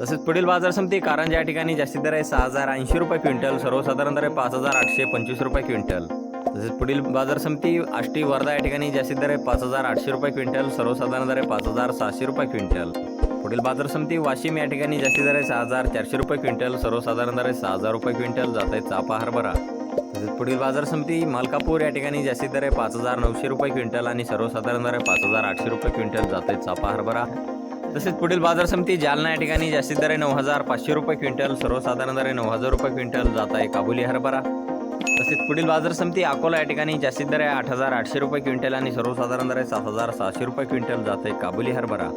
तसेच पुढील बाजार समिती कारंजा या ठिकाणी जास्तीत दर आहे सहा हजार ऐंशी रुपये क्विंटल सर्वसाधारण दर आहे पाच हजार आठशे पंचवीस रुपये क्विंटल. तसेच पुढील बाजार समिती आष्टी वर्धा या ठिकाणी जास्तीत दर आहे पाच हजार आठशे रुपये क्विंटल सर्वसाधारण दर आहे पाच हजार सहाशे रुपये क्विंटल. पुढील बाजार समिती वाशिम या ठिकाणी जास्तीत दर आहे सहा हजार चारशे रुपये क्विंटल सर्वसाधारण दर आहे सहा हजार रुपये क्विंटल जात आहे चापा हरभरा तसेच पुढील बाजार समिती मलकापूर या ठिकाणी जास्तीत दर आहे पाच हजार नऊशे रुपये क्विंटल आणि सर्वसाधारण दर आहे पाच हजार आठशे रुपये क्विंटल जात आहे चापा हरभरा तसेच पुढील बाजार समिती जालना या ठिकाणी जास्तीत दर नऊ हजार पाचशे रुपये क्विंटल सर्वसाधारण दर नऊ हजार रुपये क्विंटल जात आहे काबुली हरभरा. तसेच पुढील बाजार समिती अकोला या ठिकाणी जास्तीत दर आहे आठ हजार आठशे रुपये क्विंटल आणि सर्वसाधारण दर आहे सात हजार सहाशे रुपये क्विंटल जात आहे काबुली हरभरा.